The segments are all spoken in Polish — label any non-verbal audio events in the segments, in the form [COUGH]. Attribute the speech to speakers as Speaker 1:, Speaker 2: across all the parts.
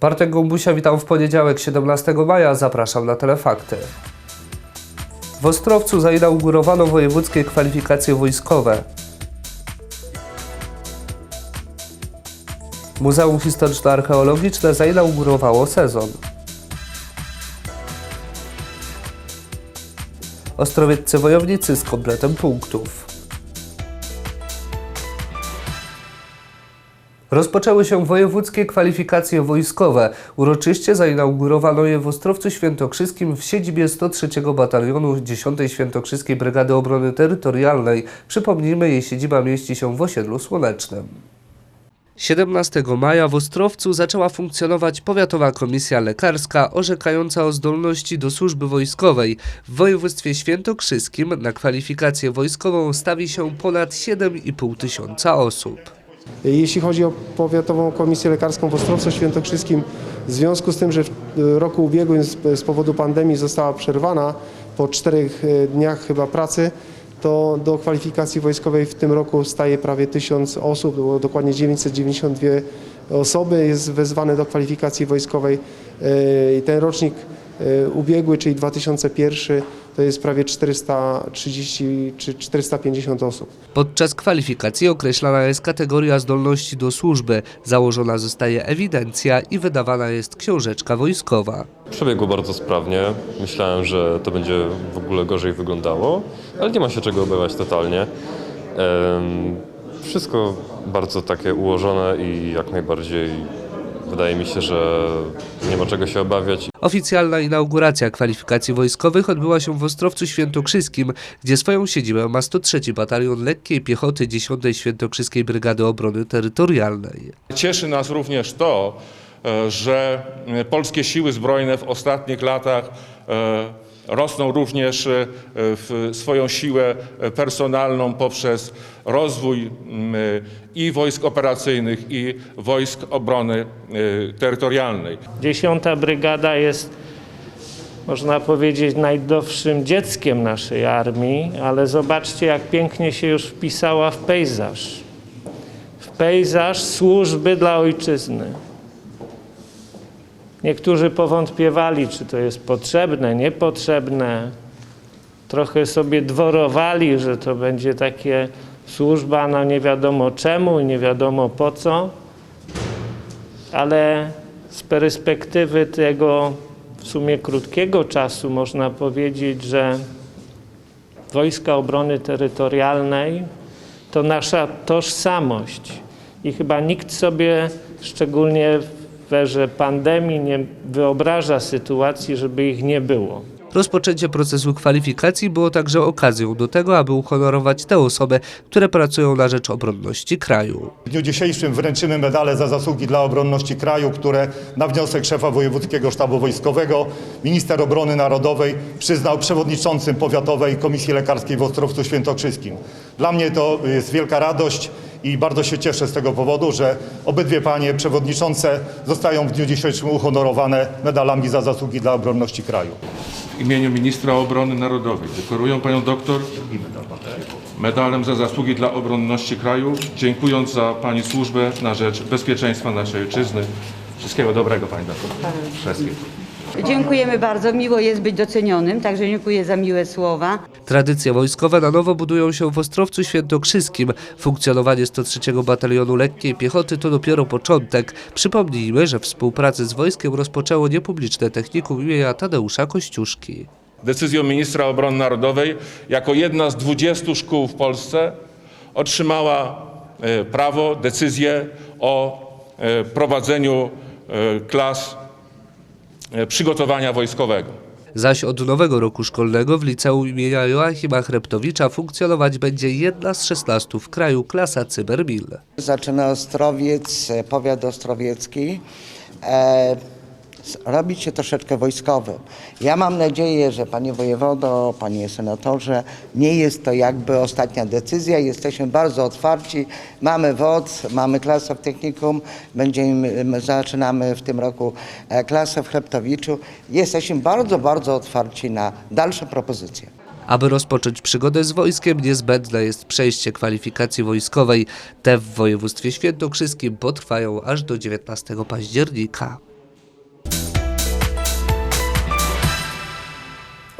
Speaker 1: Bartek Gąbusia witam w poniedziałek 17 maja, zapraszam na Telefakty. W Ostrowcu zainaugurowano wojewódzkie kwalifikacje wojskowe. Muzeum Historyczno-Archeologiczne zainaugurowało sezon. Ostrowieccy wojownicy z kompletem punktów. Rozpoczęły się wojewódzkie kwalifikacje wojskowe. Uroczyście zainaugurowano je w Ostrowcu Świętokrzyskim w siedzibie 103 Batalionu 10 Świętokrzyskiej Brygady Obrony Terytorialnej. Przypomnijmy, jej siedziba mieści się w osiedlu Słonecznym. 17 maja w Ostrowcu zaczęła funkcjonować Powiatowa Komisja Lekarska orzekająca o zdolności do służby wojskowej. W województwie świętokrzyskim na kwalifikację wojskową stawi się ponad 7,5 tysiąca osób.
Speaker 2: Jeśli chodzi o Powiatową Komisję Lekarską w Ostrowcu Świętokrzyskim, w związku z tym, że w roku ubiegłym z, z powodu pandemii została przerwana po czterech e, dniach chyba pracy, to do kwalifikacji wojskowej w tym roku staje prawie 1000 osób, dokładnie 992 osoby jest wezwane do kwalifikacji wojskowej. E, I ten rocznik e, ubiegły, czyli 2001, to jest prawie 430 czy 450 osób.
Speaker 1: Podczas kwalifikacji określana jest kategoria zdolności do służby, założona zostaje ewidencja i wydawana jest książeczka wojskowa.
Speaker 3: Przebiegło bardzo sprawnie. Myślałem, że to będzie w ogóle gorzej wyglądało, ale nie ma się czego obawiać totalnie. Wszystko bardzo takie ułożone i jak najbardziej wydaje mi się, że nie ma czego się obawiać.
Speaker 1: Oficjalna inauguracja kwalifikacji wojskowych odbyła się w Ostrowcu Świętokrzyskim, gdzie swoją siedzibę ma 103 Batalion Lekkiej Piechoty 10 Świętokrzyskiej Brygady Obrony Terytorialnej.
Speaker 4: Cieszy nas również to, e, że e, polskie siły zbrojne w ostatnich latach e, rosną również e, w swoją siłę e, personalną poprzez rozwój m, i wojsk operacyjnych, i wojsk obrony e, terytorialnej.
Speaker 5: Dziesiąta brygada jest, można powiedzieć, najdowszym dzieckiem naszej armii, ale zobaczcie, jak pięknie się już wpisała w pejzaż. W pejzaż służby dla ojczyzny. Niektórzy powątpiewali, czy to jest potrzebne, niepotrzebne. Trochę sobie dworowali, że to będzie takie służba, no nie wiadomo czemu nie wiadomo po co ale z perspektywy tego w sumie krótkiego czasu można powiedzieć, że Wojska Obrony Terytorialnej to nasza tożsamość i chyba nikt sobie, szczególnie w erze pandemii, nie wyobraża sytuacji, żeby ich nie było.
Speaker 1: Rozpoczęcie procesu kwalifikacji było także okazją do tego, aby uhonorować te osoby, które pracują na rzecz obronności kraju.
Speaker 6: W dniu dzisiejszym wręczymy medale za zasługi dla obronności kraju, które na wniosek szefa Wojewódzkiego Sztabu Wojskowego minister obrony narodowej przyznał przewodniczącym Powiatowej Komisji Lekarskiej w Ostrowcu Świętokrzyskim. Dla mnie to jest wielka radość i bardzo się cieszę z tego powodu, że obydwie panie przewodniczące zostają w dniu dzisiejszym uhonorowane medalami za zasługi dla obronności kraju.
Speaker 7: W imieniu ministra obrony narodowej dekoruję panią doktor medalem za zasługi dla obronności kraju, dziękując za pani służbę na rzecz bezpieczeństwa naszej ojczyzny. Wszystkiego dobrego pani doktor. Wszystkiego.
Speaker 8: Dziękujemy bardzo. Miło jest być docenionym, także dziękuję za miłe słowa.
Speaker 1: Tradycje wojskowe na nowo budują się w Ostrowcu Świętokrzyskim. Funkcjonowanie 103 Batalionu Lekkiej Piechoty to dopiero początek. Przypomnijmy, że współpracę z wojskiem rozpoczęło niepubliczne technikum imienia Tadeusza Kościuszki.
Speaker 4: Decyzją ministra obrony narodowej, jako jedna z 20 szkół w Polsce, otrzymała e, prawo, decyzję o e, prowadzeniu e, klas przygotowania wojskowego.
Speaker 1: Zaś od nowego roku szkolnego w liceum imienia Joachima Chreptowicza funkcjonować będzie jedna z 16 w kraju klasa Cybermil.
Speaker 9: Zaczyna Ostrowiec, e, powiat ostrowiecki. E, robić się troszeczkę wojskowym. Ja mam nadzieję, że panie wojewodo, panie senatorze, nie jest to jakby ostatnia decyzja. Jesteśmy bardzo otwarci. Mamy WOD, mamy klasę w technikum, będziemy, zaczynamy w tym roku e, klasę w Chreptowiczu. Jesteśmy bardzo, bardzo otwarci na dalsze propozycje.
Speaker 1: Aby rozpocząć przygodę z wojskiem, niezbędne jest przejście kwalifikacji wojskowej. Te w województwie świętokrzyskim potrwają aż do 19 października.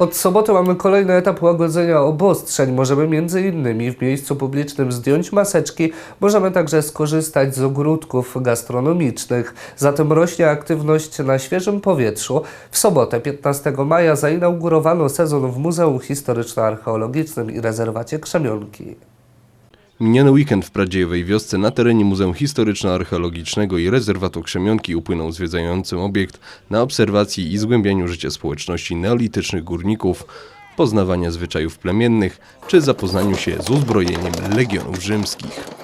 Speaker 1: Od soboty mamy kolejny etap łagodzenia obostrzeń. Możemy innymi w miejscu publicznym zdjąć maseczki, możemy także skorzystać z ogródków gastronomicznych. Zatem rośnie aktywność na świeżym powietrzu. W sobotę 15 maja zainaugurowano sezon w Muzeum Historyczno-Archeologicznym i Rezerwacie Krzemionki.
Speaker 10: Miniony weekend w Pradziejowej wiosce na terenie Muzeum Historyczno-Archeologicznego i Rezerwatu Krzemionki upłynął zwiedzającym obiekt na obserwacji i zgłębianiu życia społeczności neolitycznych górników, poznawania zwyczajów plemiennych czy zapoznaniu się z uzbrojeniem legionów rzymskich.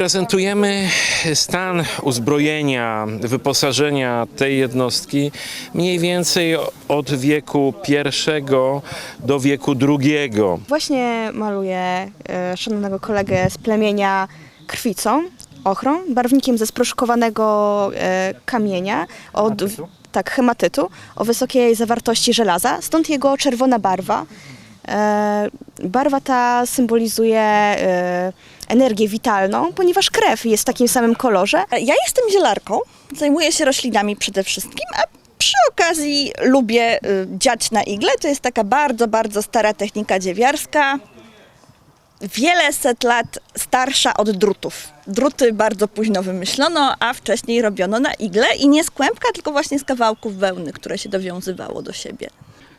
Speaker 11: Prezentujemy stan uzbrojenia, wyposażenia tej jednostki mniej więcej od wieku pierwszego do wieku drugiego.
Speaker 12: Właśnie maluję e, szanownego kolegę z plemienia krwicą, ochrą, barwnikiem ze sproszkowanego e, kamienia, od, tak, hematytu, o wysokiej zawartości żelaza, stąd jego czerwona barwa. E, barwa ta symbolizuje e, energię witalną, ponieważ krew jest w takim samym kolorze.
Speaker 13: Ja jestem zielarką, zajmuję się roślinami przede wszystkim, a przy okazji lubię dziać na igle. To jest taka bardzo, bardzo stara technika dziewiarska. Wiele set lat starsza od drutów. Druty bardzo późno wymyślono, a wcześniej robiono na igle i nie z kłębka, tylko właśnie z kawałków wełny, które się dowiązywało do siebie.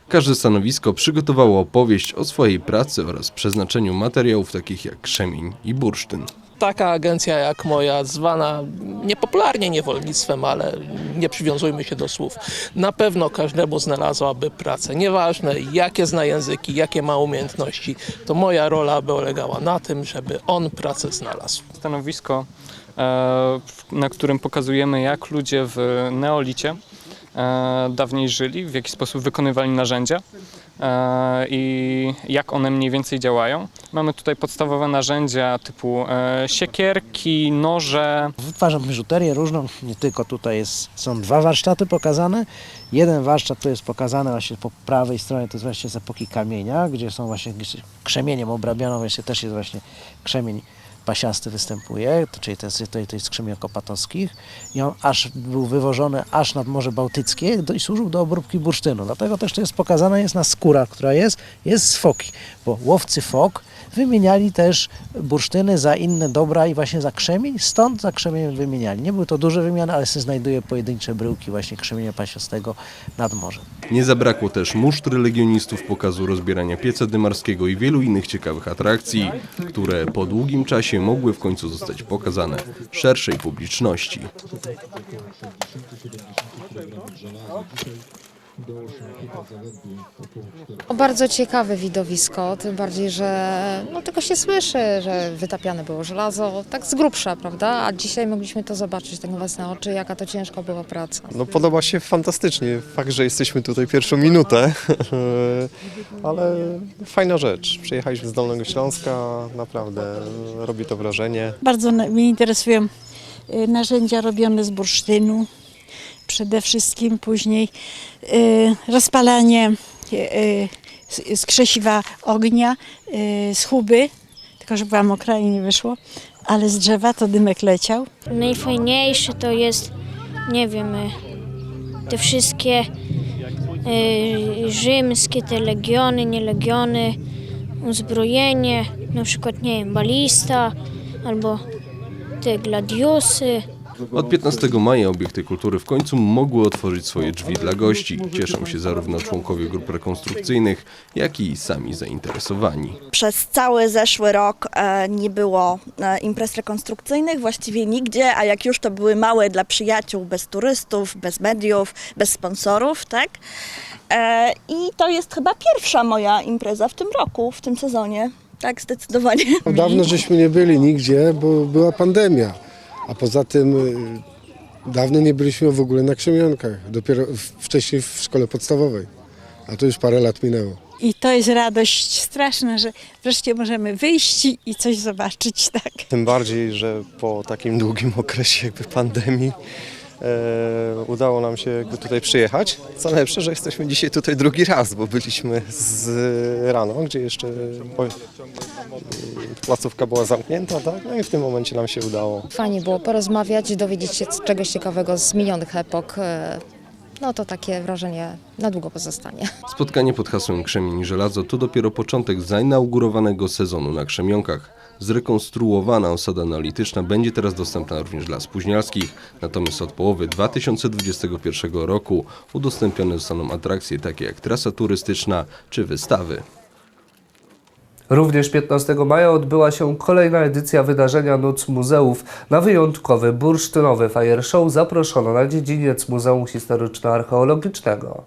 Speaker 10: Każde stanowisko przygotowało opowieść o swojej pracy oraz przeznaczeniu materiałów takich jak krzemień i bursztyn.
Speaker 14: Taka agencja jak moja, zwana niepopularnie niewolnictwem, ale nie przywiązujmy się do słów, na pewno każdemu znalazłaby pracę. Nieważne jakie zna języki, jakie ma umiejętności, to moja rola by polegała na tym, żeby on pracę znalazł.
Speaker 15: Stanowisko, e, na którym pokazujemy, jak ludzie w neolicie dawniej żyli, w jaki sposób wykonywali narzędzia e, i jak one mniej więcej działają. Mamy tutaj podstawowe narzędzia typu e, siekierki, noże.
Speaker 16: Wytwarzam biżuterię różną, nie tylko tutaj jest, są dwa warsztaty pokazane. Jeden warsztat tu jest pokazany właśnie po prawej stronie, to jest właśnie z epoki kamienia, gdzie są właśnie krzemieniem obrabiano, właśnie też jest właśnie krzemień pasiasty występuje, czyli to jest, to, to jest krzemień kopatowskich i on aż był wywożony aż nad Morze Bałtyckie i służył do obróbki bursztynu. Dlatego też to jest pokazana jest na skóra, która jest, jest z foki, bo łowcy fok wymieniali też bursztyny za inne dobra i właśnie za krzemień, stąd za krzemień wymieniali. Nie były to duże wymiany, ale się znajduje pojedyncze bryłki właśnie krzemienia pasiastego nad morzem.
Speaker 10: Nie zabrakło też musztry legionistów, pokazu rozbierania pieca dymarskiego i wielu innych ciekawych atrakcji, które po długim czasie mogły w końcu zostać pokazane szerszej publiczności.
Speaker 17: Bardzo ciekawe widowisko, tym bardziej, że no, tylko się słyszy, że wytapiane było żelazo, tak z grubsza, prawda? A dzisiaj mogliśmy to zobaczyć tak na własne oczy, jaka to ciężka była praca.
Speaker 18: No podoba się fantastycznie. Fakt, że jesteśmy tutaj pierwszą minutę, [LAUGHS] ale fajna rzecz. Przyjechaliśmy z Dolnego Śląska, naprawdę robi to wrażenie.
Speaker 19: Bardzo mnie interesują y, narzędzia robione z bursztynu. Przede wszystkim później y, rozpalanie y, y, krzesiwa ognia, y, z chuby, tylko że była mokra i nie wyszło, ale z drzewa to dymek leciał.
Speaker 20: Najfajniejsze to jest, nie wiem, y, te wszystkie y, rzymskie, te legiony, nie legiony, uzbrojenie, na przykład, nie wiem, balista albo te gladiusy.
Speaker 10: Od 15 maja obiekty kultury w końcu mogły otworzyć swoje drzwi dla gości. Cieszą się zarówno członkowie grup rekonstrukcyjnych, jak i sami zainteresowani.
Speaker 13: Przez cały zeszły rok e, nie było e, imprez rekonstrukcyjnych, właściwie nigdzie, a jak już to były małe dla przyjaciół, bez turystów, bez mediów, bez sponsorów, tak? E, I to jest chyba pierwsza moja impreza w tym roku, w tym sezonie. Tak, zdecydowanie.
Speaker 2: Dawno żeśmy nie byli nigdzie, bo była pandemia. A poza tym y, dawno nie byliśmy w ogóle na krzemionkach. Dopiero wcześniej w szkole podstawowej. A to już parę lat minęło.
Speaker 19: I to jest radość straszna, że wreszcie możemy wyjść i coś zobaczyć, tak.
Speaker 18: Tym bardziej, że po takim długim okresie jakby pandemii udało nam się jakby tutaj przyjechać. Co najlepsze, że jesteśmy dzisiaj tutaj drugi raz, bo byliśmy z rano, gdzie jeszcze placówka była zamknięta, tak? No i w tym momencie nam się udało.
Speaker 17: Fajnie było porozmawiać, dowiedzieć się czegoś ciekawego z minionych epok. e, No to takie wrażenie na długo pozostanie.
Speaker 10: Spotkanie pod hasłem Krzemień i Żelazo to dopiero początek zainaugurowanego sezonu na Krzemionkach. Zrekonstruowana osada analityczna będzie teraz dostępna również dla spóźnialskich, natomiast od połowy 2021 roku udostępnione zostaną atrakcje takie jak trasa turystyczna czy wystawy.
Speaker 1: Również 15 maja odbyła się kolejna edycja wydarzenia Noc Muzeów. Na wyjątkowy bursztynowy fire show zaproszono na dziedziniec Muzeum Historyczno-Archeologicznego.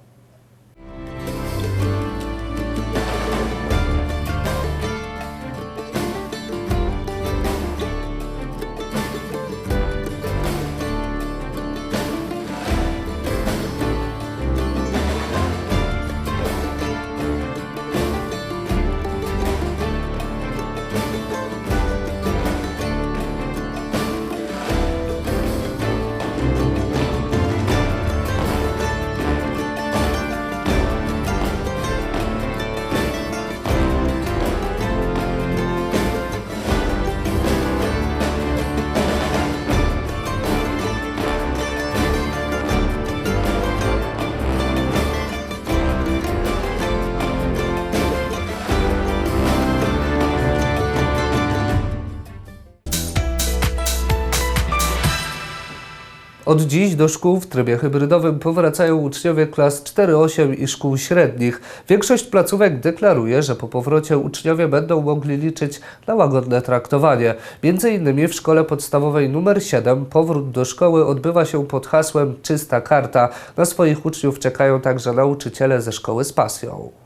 Speaker 1: Od dziś do szkół w trybie hybrydowym powracają uczniowie klas 4-8 i szkół średnich. Większość placówek deklaruje, że po powrocie uczniowie będą mogli liczyć na łagodne traktowanie. Między innymi w szkole podstawowej nr 7 powrót do szkoły odbywa się pod hasłem Czysta karta. Na swoich uczniów czekają także nauczyciele ze szkoły z pasją.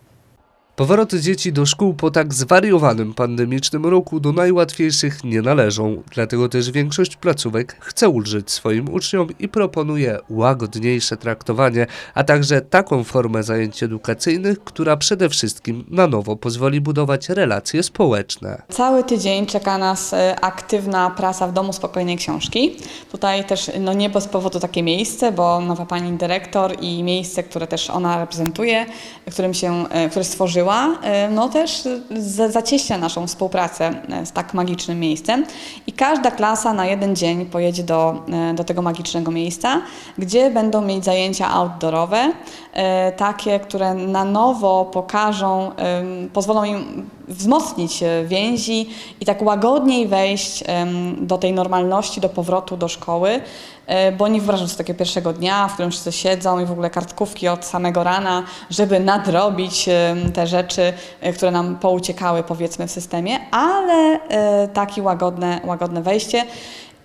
Speaker 1: Powroty dzieci do szkół po tak zwariowanym pandemicznym roku do najłatwiejszych nie należą. Dlatego też większość placówek chce ulżyć swoim uczniom i proponuje łagodniejsze traktowanie, a także taką formę zajęć edukacyjnych, która przede wszystkim na nowo pozwoli budować relacje społeczne.
Speaker 21: Cały tydzień czeka nas e, aktywna praca w Domu Spokojnej Książki. Tutaj też no nie bez powodu takie miejsce, bo nowa pani dyrektor i miejsce, które też ona reprezentuje, którym się, e, które stworzyła, e, no też za- zacieśnia naszą współpracę e, z tak magicznym miejscem. I każda klasa na jeden dzień pojedzie do, e, do tego magicznego miejsca, gdzie będą mieć zajęcia outdoorowe, e, takie, które na nowo pokażą, pozwolą im wzmocnić e, więzi i tak łagodniej wejść do tej normalności, do powrotu do szkoły, e, bo nie wyobrażam sobie takiego pierwszego dnia, w którym wszyscy siedzą i w ogóle kartkówki od samego rana, żeby nadrobić te rzeczy, e, które nam pouciekały powiedzmy w systemie, ale takie łagodne, łagodne wejście.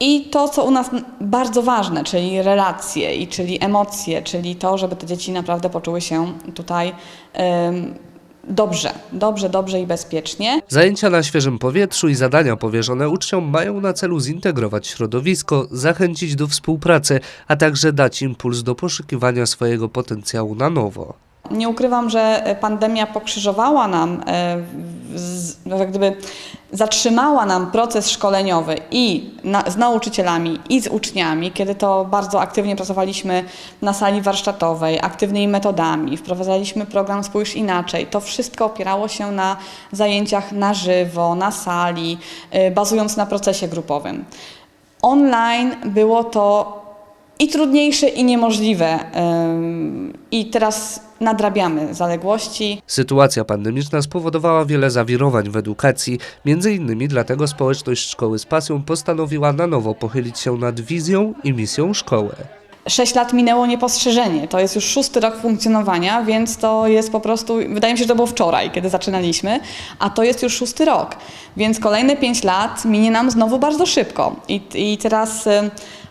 Speaker 21: I to, co u nas bardzo ważne, czyli relacje, i czyli emocje, czyli to, żeby te dzieci naprawdę poczuły się tutaj dobrze, dobrze, dobrze i bezpiecznie.
Speaker 1: Zajęcia na świeżym powietrzu i zadania powierzone uczniom mają na celu zintegrować środowisko, zachęcić do współpracy, a także dać impuls do poszukiwania swojego potencjału na nowo.
Speaker 21: Nie ukrywam, że pandemia pokrzyżowała nam, e, z, no jak gdyby zatrzymała nam proces szkoleniowy i na, z nauczycielami, i z uczniami, kiedy to bardzo aktywnie pracowaliśmy na sali warsztatowej, aktywnymi metodami, wprowadzaliśmy program Spójrz Inaczej. To wszystko opierało się na zajęciach na żywo, na sali, e, bazując na procesie grupowym. Online było to i trudniejsze, i niemożliwe. I teraz nadrabiamy zaległości.
Speaker 1: Sytuacja pandemiczna spowodowała wiele zawirowań w edukacji, między innymi dlatego społeczność Szkoły z Pasją postanowiła na nowo pochylić się nad wizją i misją szkoły.
Speaker 21: Sześć lat minęło niepostrzeżenie. To jest już szósty rok funkcjonowania, więc to jest po prostu, wydaje mi się, że to było wczoraj, kiedy zaczynaliśmy, a to jest już szósty rok. Więc kolejne pięć lat minie nam znowu bardzo szybko. I, i teraz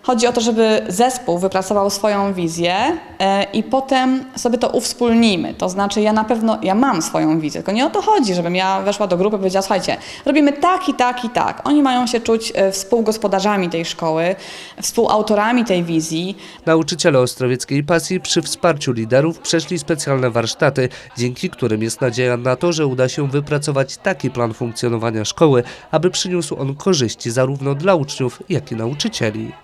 Speaker 21: chodzi o to, żeby zespół wypracował swoją wizję y, i potem sobie to uwspólnimy. To znaczy ja na pewno, ja mam swoją wizję, tylko nie o to chodzi, żebym ja weszła do grupy i powiedziała, słuchajcie, robimy tak i tak i tak. Oni mają się czuć y, współgospodarzami tej szkoły, współautorami tej wizji.
Speaker 1: Nauczyciele Ostrowieckiej Pasji przy wsparciu liderów przeszli specjalne warsztaty, dzięki którym jest nadzieja na to, że uda się wypracować taki plan funkcjonowania szkoły, aby przyniósł on korzyści zarówno dla uczniów, jak i nauczycieli.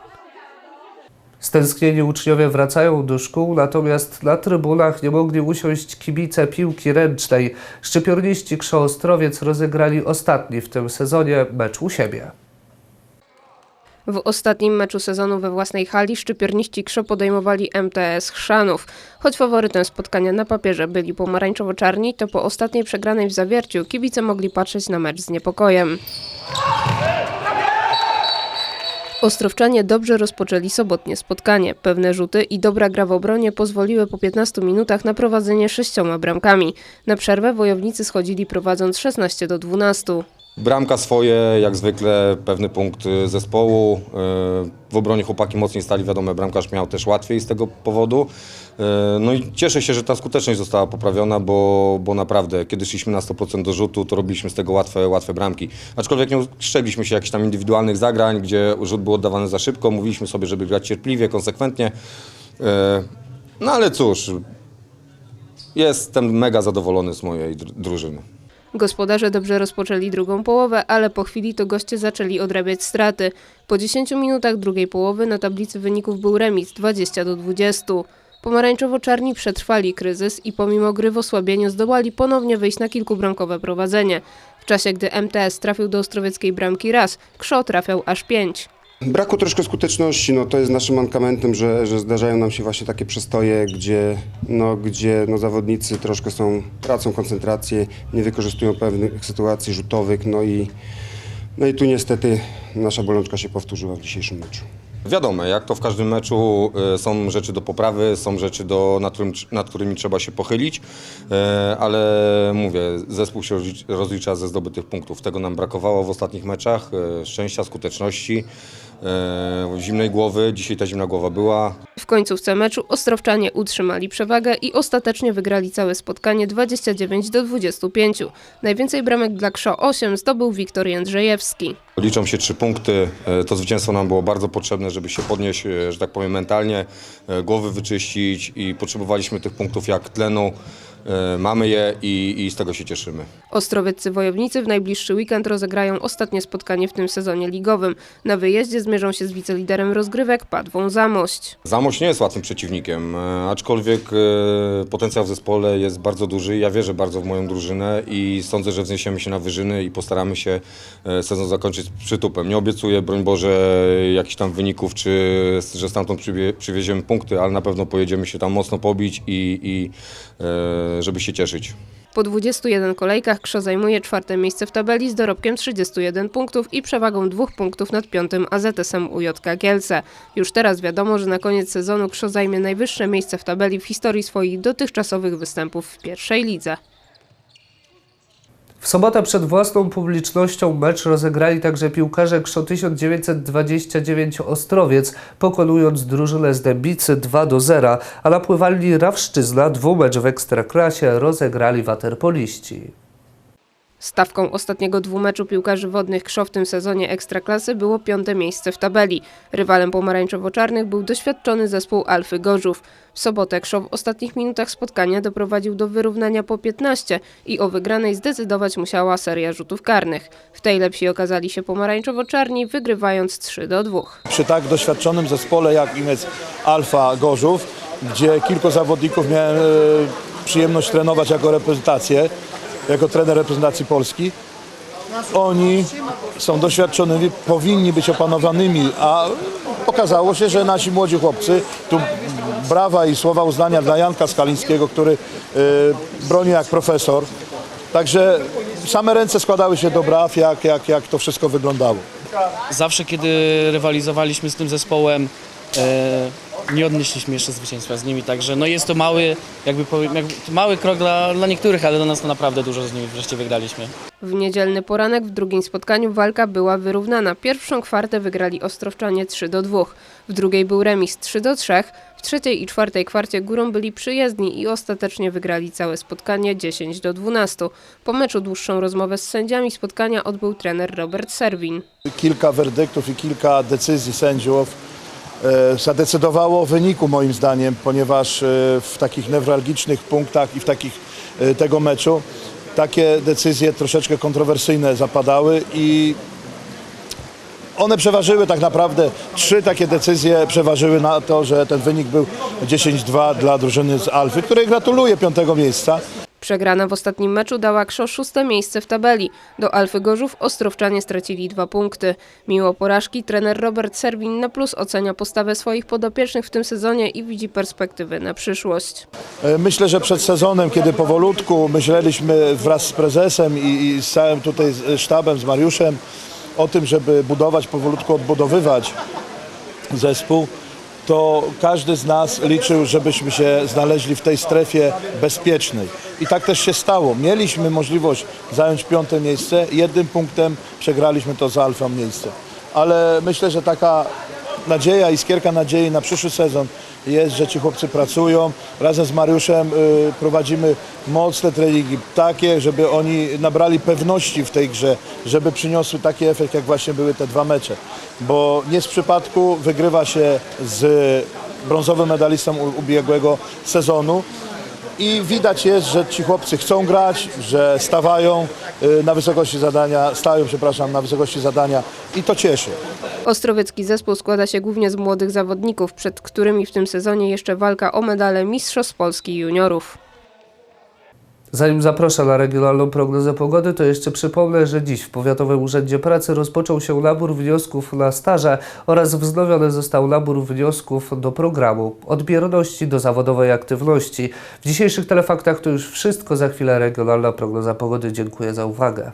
Speaker 1: Stęsknieni uczniowie wracają do szkół, natomiast na trybunach nie mogli usiąść kibice piłki ręcznej. Szczypiorniści Krzo Ostrowiec rozegrali ostatni w tym sezonie mecz u siebie.
Speaker 22: W ostatnim meczu sezonu we własnej hali szczypiorniści Krzo podejmowali MTS Chrzanów. Choć faworytem spotkania na papierze byli pomarańczowo-czarni, to po ostatniej przegranej w zawierciu kibice mogli patrzeć na mecz z niepokojem. Ostrowczanie dobrze rozpoczęli sobotnie spotkanie. Pewne rzuty i dobra gra w obronie pozwoliły po 15 minutach na prowadzenie sześcioma bramkami. Na przerwę wojownicy schodzili prowadząc 16 do 12.
Speaker 23: Bramka swoje, jak zwykle pewny punkt zespołu. Y, W obronie chłopaki mocniej stali, wiadomo, bramkarz miał też łatwiej z tego powodu. Y, No i cieszę się, że ta skuteczność została poprawiona, bo, bo naprawdę, kiedy szliśmy na 100% do rzutu, to robiliśmy z tego łatwe, łatwe bramki. Aczkolwiek nie uszczegliśmy się jakichś tam indywidualnych zagrań, gdzie rzut był oddawany za szybko. Mówiliśmy sobie, żeby grać cierpliwie, konsekwentnie. Y, No ale cóż, jestem mega zadowolony z mojej dru- drużyny.
Speaker 22: Gospodarze dobrze rozpoczęli drugą połowę, ale po chwili to goście zaczęli odrabiać straty. Po 10 minutach drugiej połowy na tablicy wyników był remis 20 do 20. Pomarańczowo-czarni przetrwali kryzys i pomimo gry w osłabieniu zdołali ponownie wyjść na kilkubramkowe prowadzenie. W czasie gdy MTS trafił do ostrowieckiej bramki raz, Krzo trafiał aż pięć.
Speaker 24: Braku troszkę skuteczności, no to jest naszym mankamentem, że, że zdarzają nam się właśnie takie przestoje, gdzie, no, gdzie no, zawodnicy troszkę są, tracą koncentrację, nie wykorzystują pewnych sytuacji rzutowych, no i, no i tu niestety nasza bolączka się powtórzyła w dzisiejszym meczu.
Speaker 23: Wiadomo, jak to w każdym meczu y, są rzeczy do poprawy, są rzeczy, do, nad, którym, nad którymi trzeba się pochylić, y, ale mówię, zespół się rozlicz- rozlicza ze zdobytych punktów. Tego nam brakowało w ostatnich meczach, y, szczęścia, skuteczności, zimnej głowy. Dzisiaj ta zimna głowa była.
Speaker 22: W końcówce meczu Ostrowczanie utrzymali przewagę i ostatecznie wygrali całe spotkanie 29 do 25. Najwięcej bramek dla Krzo 8 zdobył Wiktor Jędrzejewski.
Speaker 23: Liczą się trzy punkty. E, To zwycięstwo nam było bardzo potrzebne, żeby się podnieść, e, że tak powiem, mentalnie, e, głowy wyczyścić i potrzebowaliśmy tych punktów jak tlenu. E, Mamy je i, i z tego się cieszymy.
Speaker 22: Ostrowieccy Wojownicy w najbliższy weekend rozegrają ostatnie spotkanie w tym sezonie ligowym. Na wyjeździe zmierzą się z wiceliderem rozgrywek Padwą Zamość.
Speaker 23: Zamość nie jest łatwym przeciwnikiem, e, aczkolwiek e, potencjał w zespole jest bardzo duży. Ja wierzę bardzo w moją drużynę i sądzę, że wzniesiemy się na wyżyny i postaramy się sezon zakończyć z przytupem. Nie obiecuję, broń Boże, jakichś tam wyników, czy że stamtąd przywie, przywieziemy punkty, ale na pewno pojedziemy się tam mocno pobić i, i żeby się cieszyć.
Speaker 22: Po 21 kolejkach Krzo zajmuje czwarte miejsce w tabeli z dorobkiem 31 punktów i przewagą dwóch punktów nad piątym AZS-em UJK Kielce. Już teraz wiadomo, że na koniec sezonu Krzo zajmie najwyższe miejsce w tabeli w historii swoich dotychczasowych występów w pierwszej lidze.
Speaker 1: W sobotę przed własną publicznością mecz rozegrali także piłkarze Krzo 1929 Ostrowiec, pokonując drużynę z Dębicy 2 do 0, a na pływalni Rawszczyzna dwumecz w Ekstraklasie rozegrali waterpoliści.
Speaker 22: Stawką ostatniego dwumeczu piłkarzy wodnych Krzo w tym sezonie Ekstraklasy było piąte miejsce w tabeli. Rywalem pomarańczowo-czarnych był doświadczony zespół Alfy Gorzów. W sobotę Krzo w ostatnich minutach spotkania doprowadził do wyrównania po 15 i o wygranej zdecydować musiała seria rzutów karnych. W tej lepsi okazali się pomarańczowo-czarni, wygrywając 3 do 2.
Speaker 25: przy tak doświadczonym zespole jak im jest Alfa Gorzów, gdzie kilku zawodników miałem e, przyjemność trenować jako reprezentację, jako trener reprezentacji Polski. Oni są doświadczonymi, powinni być opanowanymi, a okazało się, że nasi młodzi chłopcy, tu brawa i słowa uznania dla Janka Skalińskiego, który e, broni jak profesor. Także same ręce składały się do braw, jak, jak, jak to wszystko wyglądało.
Speaker 26: Zawsze, kiedy rywalizowaliśmy z tym zespołem, nie odnieśliśmy jeszcze zwycięstwa z nimi, także no jest to mały, jakby powiem, jakby, mały krok dla, dla niektórych, ale dla nas to naprawdę dużo z nimi wreszcie wygraliśmy.
Speaker 22: W niedzielny poranek w drugim spotkaniu walka była wyrównana. Pierwszą kwartę wygrali Ostrowczanie 3 do 2. W drugiej był remis 3 do 3. W trzeciej i czwartej kwarcie górą byli przyjezdni i ostatecznie wygrali całe spotkanie 10 do 12. Po meczu dłuższą rozmowę z sędziami spotkania odbył trener Robert Serwin.
Speaker 25: kilka werdyktów i kilka decyzji sędziów e, zadecydowało o wyniku moim zdaniem, ponieważ e, w takich newralgicznych punktach i w takich e, tego meczu takie decyzje troszeczkę kontrowersyjne zapadały i one przeważyły tak naprawdę, trzy takie decyzje przeważyły na to, że ten wynik był 10-2 dla drużyny z Alfy, której gratuluję piątego miejsca.
Speaker 22: Przegrana w ostatnim meczu dała Krzo szóste miejsce w tabeli. Do Alfy Gorzów Ostrowczanie stracili dwa punkty. Mimo porażki trener Robert Serwin na plus ocenia postawę swoich podopiecznych w tym sezonie i widzi perspektywy na przyszłość.
Speaker 25: E, Myślę, że przed sezonem, kiedy powolutku myśleliśmy wraz z prezesem i, i z całym tutaj sztabem, z Mariuszem o tym, żeby budować, powolutku odbudowywać zespół, to każdy z nas liczył, żebyśmy się znaleźli w tej strefie bezpiecznej. I tak też się stało. Mieliśmy możliwość zająć piąte miejsce, jednym punktem przegraliśmy to za Alfą miejsce. Ale myślę, że taka nadzieja, iskierka nadziei na przyszły sezon jest, że ci chłopcy pracują. Razem z Mariuszem y, prowadzimy mocne treningi, takie, żeby oni nabrali pewności w tej grze, żeby przyniosły taki efekt, jak właśnie były te dwa mecze. Bo nie z przypadku wygrywa się z brązowym medalistą ubiegłego sezonu. I widać jest, że ci chłopcy chcą grać, że stawają y, na wysokości zadania, stają, przepraszam, na wysokości zadania i to cieszy.
Speaker 22: Ostrowiecki zespół składa się głównie z młodych zawodników, przed którymi w tym sezonie jeszcze walka o medale Mistrzostw Polski Juniorów.
Speaker 1: Zanim zaproszę na regionalną prognozę pogody, to jeszcze przypomnę, że dziś w Powiatowym Urzędzie Pracy rozpoczął się nabór wniosków na staże oraz wznowiony został nabór wniosków do programu odbierności do zawodowej aktywności. W dzisiejszych telefaktach to już wszystko. Za chwilę regionalna prognoza pogody. Dziękuję za uwagę.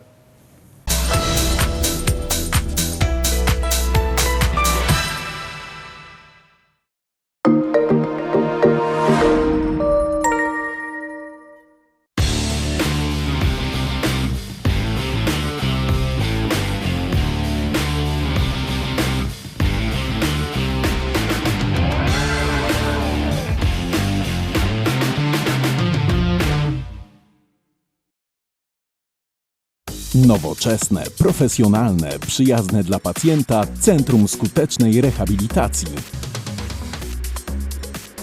Speaker 27: Nowoczesne, profesjonalne, przyjazne dla pacjenta Centrum Skutecznej Rehabilitacji.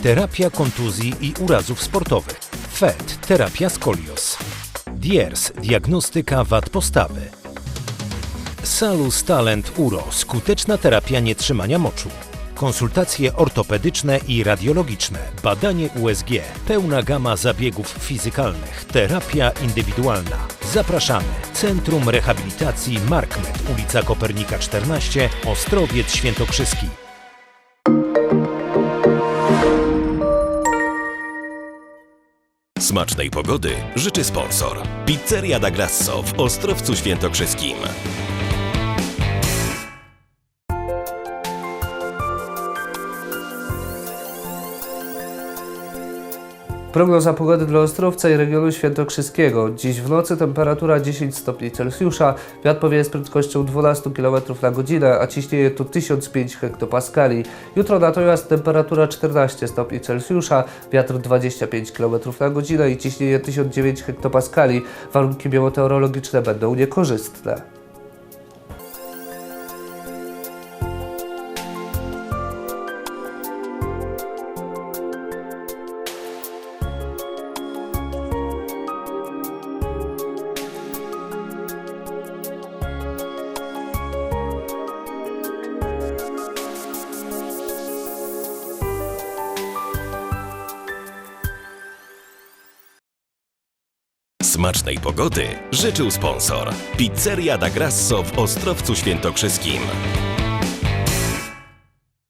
Speaker 28: Terapia kontuzji i urazów sportowych. FET. Terapia skolios. DIERS. Diagnostyka wad postawy. Salus Talent Uro. Skuteczna terapia nietrzymania moczu. Konsultacje ortopedyczne i radiologiczne. Badanie USG. Pełna gama zabiegów fizykalnych. Terapia indywidualna. Zapraszamy. Centrum Rehabilitacji Markmet. Ulica Kopernika 14. Ostrowiec Świętokrzyski.
Speaker 29: Smacznej pogody życzy sponsor. Pizzeria da Grasso w Ostrowcu Świętokrzyskim.
Speaker 1: Prognoza pogody dla Ostrowca i regionu świętokrzyskiego. Dziś w nocy temperatura 10 stopni Celsjusza, wiatr powieje z prędkością 12 km na godzinę, a ciśnienie to 1005 hektopaskali. Jutro natomiast temperatura 14 stopni Celsjusza, wiatr 25 km na godzinę i ciśnienie 1009 hektopaskali. Warunki meteorologiczne będą niekorzystne.
Speaker 29: Pogody życzył sponsor. Pizzeria da Grasso w Ostrowcu Świętokrzyskim.